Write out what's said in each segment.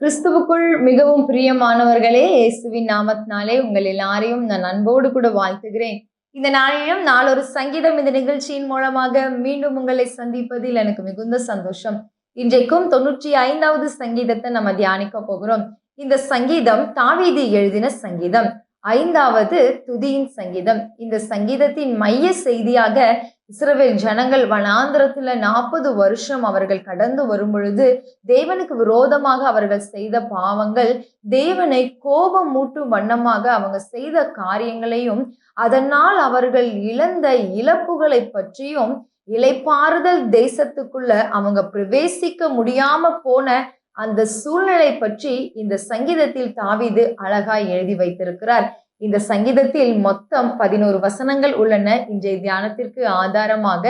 கிறிஸ்துவுக்குள் மிகவும் பிரியமானவர்களே இயேசுவின் நாமத்தினாலே உங்கள் எல்லாரையும் நான் அன்போடு கூட வாழ்த்துகிறேன். இந்த நாளிலும் நாளொரு சங்கீதம் இந்த நிகழ்ச்சியின் மூலமாக மீண்டும் உங்களை சந்திப்பதில் எனக்கு மிகுந்த சந்தோஷம். இன்றைக்கும் தொண்ணூற்றி ஐந்தாவது சங்கீதத்தை நம்ம தியானிக்க போகிறோம். இந்த சங்கீதம் தாவீது எழுதின சங்கீதம். ஐந்தாவது துதியின் சங்கீதம். இந்த சங்கீதத்தின் மைய செய்தியாக இஸ்ரவேல் ஜனங்கள் வனாந்திரத்துல நாற்பது வருஷம் அவர்கள் கடந்து வரும் பொழுது தேவனுக்கு விரோதமாக அவர்கள் செய்த பாவங்கள் தேவனை கோபம் மூட்டும் வண்ணமாக அவங்க செய்த காரியங்களையும் அதனால் அவர்கள் இழந்த இழப்புகளை பற்றியும் இலைப்பாறுதல் தேசத்துக்குள்ள அவங்க பிரவேசிக்க முடியாம போன அந்த சூழ்நிலை பற்றி இந்த சங்கீதத்தில் தாவிது அழகாய் எழுதி வைத்திருக்கிறார். இந்த சங்கீதத்தில் மொத்தம் பதினோரு வசனங்கள் உள்ளன. இன்றைய தியானத்திற்கு ஆதாரமாக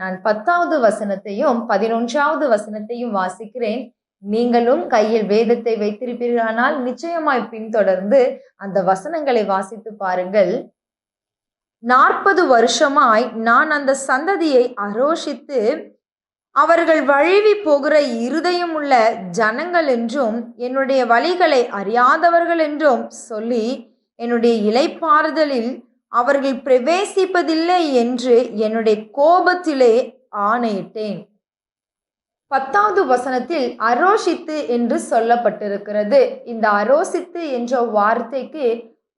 நான் பத்தாவது வசனத்தையும் பதினொன்றாவது வசனத்தையும் வாசிக்கிறேன். நீங்களும் கையில் வேதத்தை வைத்திருப்பீர்களானால் நிச்சயமாய் பின்தொடர்ந்து அந்த வசனங்களை வாசித்து பாருங்கள். நாற்பது வருஷமாய் நான் அந்த சந்ததியை அரோஷித்து அவர்கள் வழுவி போகிற இருதயம் உள்ள ஜனங்கள் என்றும் என்னுடைய வழிகளை அறியாதவர்கள் என்றும் சொல்லி என்னுடைய இலைப்பாறுதலில் அவர்கள் பிரவேசிப்பதில்லை என்று என்னுடைய கோபத்திலே ஆணையிட்டேன். பத்தாவது வசனத்தில் அரோஷித்து என்று சொல்லப்பட்டிருக்கிறது. இந்த அரோசித்து என்ற வார்த்தைக்கு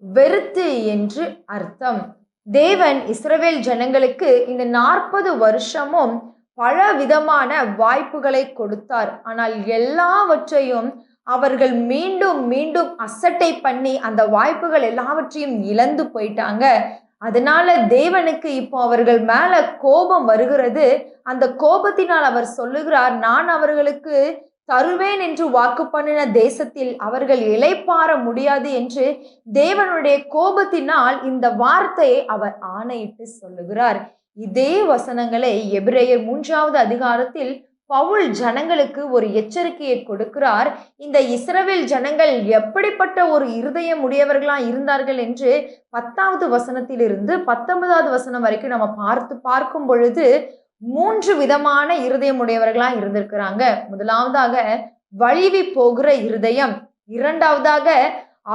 வெறுத்து என்று அர்த்தம். தேவன் இஸ்ரவேல் ஜனங்களுக்கு இந்த நாற்பது வருஷமும் பல விதமான வாய்ப்புகளை கொடுத்தார். ஆனால் எல்லாவற்றையும் அவர்கள் மீண்டும் மீண்டும் அசட்டை பண்ணி அந்த வாய்ப்புகள் எல்லாவற்றையும் இழந்து போயிட்டாங்க. அதனால தேவனுக்கு இப்போ அவர்கள் மேல கோபம் வருகிறது. அந்த கோபத்தினால் அவர் சொல்லுகிறார் நான் அவர்களுக்கு தருவேன் என்று வாக்கு பண்ணின தேசத்தில் அவர்கள் இலைப்பாற முடியாது என்று தேவனுடைய கோபத்தினால் இந்த வார்த்தையை அவர் ஆணையிட்டு சொல்லுகிறார். இதே வசனங்களை எபிரேயர் மூன்றாவது அதிகாரத்தில் பவுல் ஜனங்களுக்கு ஒரு எச்சரிக்கையை கொடுக்கிறார். இந்த இஸ்ரவேல் ஜனங்கள் எப்படிப்பட்ட ஒரு இருதயம் உடையவர்களா இருந்தார்கள் என்று பத்தாவது வசனத்திலிருந்து பத்தொன்பதாவது வசனம் வரைக்கும் நம்ம பார்த்து பார்க்கும் பொழுது மூன்று விதமான இருதயம் உடையவர்களா இருந்திருக்கிறாங்க. முதலாவதாக வழிவி போகிற இருதயம் இரண்டாவதாக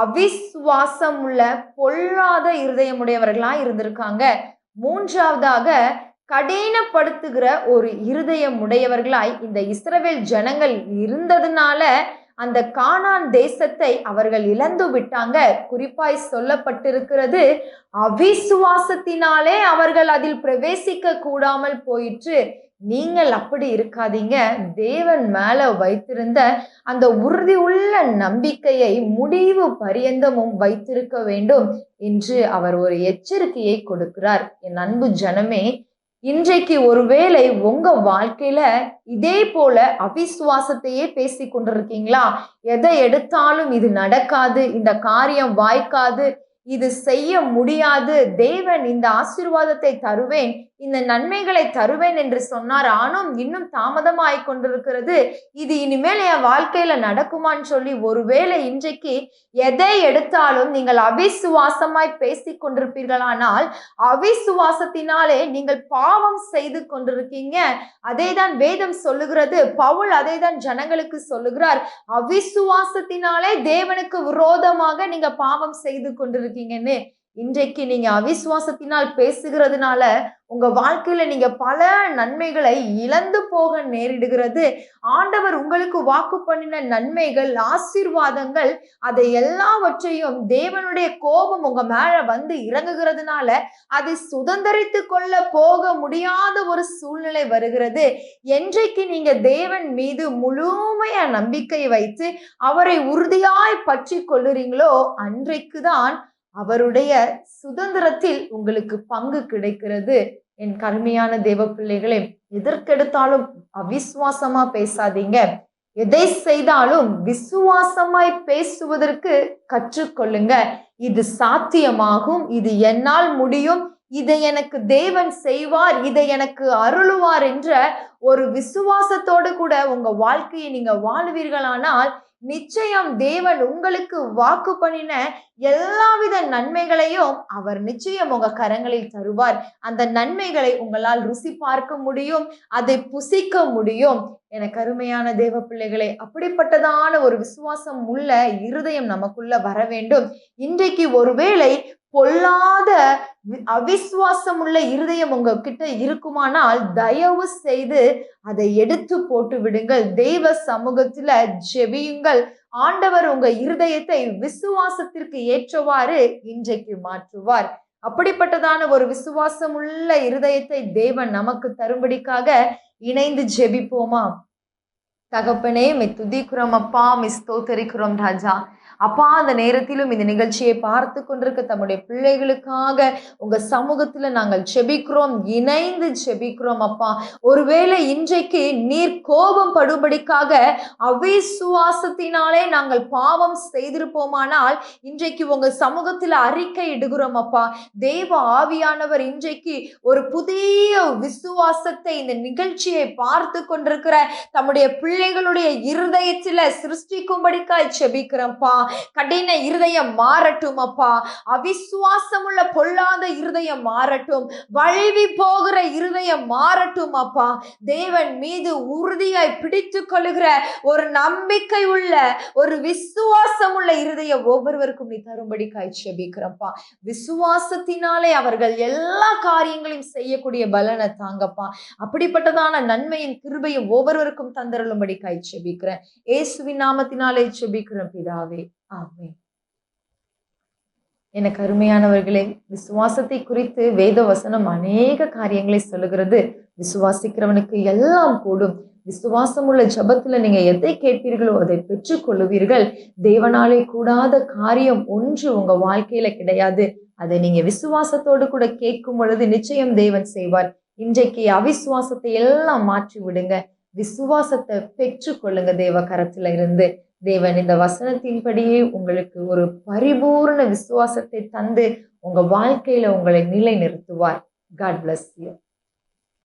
அவிஸ்வாசம் உள்ள பொல்லாத இருதயம் உடையவர்களாக இருந்திருக்காங்க. மூன்றாவதாக கடினப்படுத்துகிற ஒரு இருதயம் உடையவர்களாய் இந்த இஸ்ரவேல் ஜனங்கள் இருந்ததுனால அந்த கானான் தேசத்தை அவர்கள் இழந்து விட்டாங்க. குறிப்பாய் சொல்லப்பட்டிருக்கிறது அவிசுவாசத்தினாலே அவர்கள் அதில் பிரவேசிக்க கூடாமல் போயிற்று. நீங்கள் அப்படி இருக்காதீங்க. தேவன் மேல வைத்திருந்த அந்த உறுதி உள்ள நம்பிக்கையை முடிவு பரியந்தமும் வைத்திருக்க வேண்டும் என்று அவர் ஒரு எச்சரிக்கையை கொடுக்கிறார். என் அன்பு ஜனமே இன்றைக்கு ஒருவேளை உங்க வாழ்க்கையில இதே போல அவிசுவாசத்தையே பேசி கொண்டிருக்கீங்களா? எதை எடுத்தாலும் இது நடக்காது இந்த காரியம் வாய்க்காது இது செய்ய முடியாது. தேவன் இந்த ஆசீர்வாதத்தை தருவேன் இந்த நன்மைகளை தருவேன் என்று சொன்னார். ஆனும் இன்னும் தாமதமாய் கொண்டிருக்கிறது. இது இனிமேல் என் வாழ்க்கையில நடக்குமான்னு சொல்லி ஒருவேளை இன்றைக்கு எதை எடுத்தாலும் நீங்கள் அவிசுவாசமாய் பேசி கொண்டிருப்பீர்களானால் அவிசுவாசத்தினாலே நீங்கள் பாவம் செய்து கொண்டிருக்கீங்க. அதே தான் வேதம் சொல்லுகிறது பவுல் அதே தான் ஜனங்களுக்கு சொல்லுகிறார். அவிசுவாசத்தினாலே தேவனுக்கு விரோதமாக நீங்க பாவம் செய்து இருக்கீங்கன்னு இன்றைக்கு நீங்க அவிசுவாசத்தினால் பேசுகிறதுனால உங்க வாழ்க்கையில நீங்க பல நன்மைகளை இழந்து போக நேரிடுகிறது. ஆண்டவர் உங்களுக்கு வாக்கு பண்ணின நன்மைகள் ஆசீர்வாதங்கள் அதை எல்லாவற்றையும் தேவனுடைய கோபம் உங்க மேல வந்து இறங்குகிறதுனால அதை சுதந்திரித்து கொள்ள போக முடியாத ஒரு சூழ்நிலை வருகிறது. என்றைக்கு நீங்க தேவன் மீது முழுமையா நம்பிக்கை வைத்து அவரை உறுதியாய் பற்றி கொள்ளுறீங்களோ அன்றைக்கு தான் அவருடைய சுதந்திரத்தில் உங்களுக்கு பங்கு கிடைக்கிறது. என் கருமையான தேவ பிள்ளைகளே எதற்கெடுத்தாலும் அவிசுவாசமா பேசாதீங்க. எதை செய்தாலும் விசுவாசமாய் பேசுவதற்கு கற்றுக்கொள்ளுங்க. இது சாத்தியமாகும். இது என்னால் முடியும். இதை எனக்கு தேவன் செய்வார். இதை எனக்கு அருளுவார் என்ற ஒரு விசுவாசத்தோடு கூட உங்க வாழ்க்கையை நீங்க வாழ்வீர்களானால் நிச்சயம் தேவன் உங்களுக்கு வாக்கு பண்ணின எல்லாவித நன்மைகளையும் அவர் நிச்சயம் உங்க கரங்களில் தருவார். அந்த நன்மைகளை உங்களால் ருசி பார்க்க முடியும் அதை புசிக்க முடியும். என கருமையான தேவ பிள்ளைகளே அப்படிப்பட்டதான ஒரு விசுவாசம் உள்ள இருதயம் நமக்குள்ள வர வேண்டும். இன்றைக்கு ஒருவேளை பொல்லாத அவிஸ்வாசம் உள்ள இருதயம் உங்ககிட்ட இருக்குமானால் தயவு செய்து அதை எடுத்து போட்டு விடுங்கள். தெய்வ சமூகத்துல ஜெபியுங்கள். ஆண்டவர் உங்க இருதயத்தை விசுவாசத்திற்கு ஏற்றவாறு இன்றைக்கு மாற்றுவார். அப்படிப்பட்டதான ஒரு விசுவாசம் உள்ள இருதயத்தை தேவன் நமக்கு தரும்படிக்காக இணைந்து ஜெபிப்போமா? தகப்பனே மை துதிக்கிறோம். அப்பா மிஸ் தோத்தரிக்கிறோம் ராஜா. அப்பா அந்த நேரத்திலும் இந்த நிகழ்ச்சியை பார்த்து கொண்டிருக்க தம்முடைய பிள்ளைகளுக்காக உங்க சமூகத்துல நாங்கள் செபிக்கிறோம் இணைந்து செபிக்கிறோம் அப்பா. ஒருவேளை இன்றைக்கு நீர் கோபம் படும்படிக்காக அவிசுவாசத்தினாலே நாங்கள் பாவம் செய்திருப்போமானால் இன்றைக்கு உங்க சமூகத்துல அறிக்கை இடுகிறோம் அப்பா. தேவ ஆவியானவர் இன்றைக்கு ஒரு புதிய விசுவாசத்தை இந்த நிகழ்ச்சியை பார்த்து கொண்டிருக்கிற தம்முடைய பிள்ளைகளுடைய இருதயத்தில் சிருஷ்டிக்கும்படிக்காய் செபிக்கிறோம்ப்பா கடின இருதயம் மாறட்டும் அப்பா. அவிசுவாசம் உள்ள பொல்லாத இருதயம் மாறட்டும். வழுவி போகிற இருதயம் மாறட்டும் அப்பா. தேவன் மீது உறுதியாய் பிடித்து கொள்ளுகிற ஒரு நம்பிக்கை உள்ள ஒரு விசுவாசம் உள்ள இருதயம் ஒவ்வொருவருக்கும் நீ தரும்படி காய்ச்சபிக்கிறப்பா விசுவாசத்தினாலே அவர்கள் எல்லா காரியங்களையும் செய்யக்கூடிய பலனை தாங்கப்பா. அப்படிப்பட்டதான நன்மையின் கிருபையும் ஒவ்வொருவருக்கும் தந்தருளும்படி காய்ச்சபிக்கிறேன் இயேசுவின் நாமத்தினாலே செபிக்கிறேன் பிதாவே. ஆமென் எனக்கு அருமையானவர்களே விசுவாசத்தை குறித்து வேத வசனம் அநேக காரியங்களை சொல்லுகிறது. விசுவாசிக்கிறவனுக்கு எல்லாம் கூடும். விசுவாசம் உள்ள ஜபத்துல நீங்க எதை கேட்பீர்களோ அதை பெற்றுக்கொள்ளுவீர்கள் தேவனாலே கூடாத காரியம் ஒன்று உங்க வாழ்க்கையில கிடையாது. அதை நீங்க விசுவாசத்தோடு கூட கேட்கும் பொழுது நிச்சயம் தேவன் செய்வார். இன்றைக்கு அவிசுவாசத்தை எல்லாம் மாற்றி விடுங்க விசுவாசத்தை பெற்றுக்கொள்ளுங்க தேவ கரத்துல இருந்து. தேவன் இந்த வசனத்தின்படியே உங்களுக்கு ஒரு பரிபூர்ண விசுவாசத்தை தந்து உங்க வாழ்க்கையில உங்களை நிலை நிறுத்துவார் காட் பிளஸ் யூ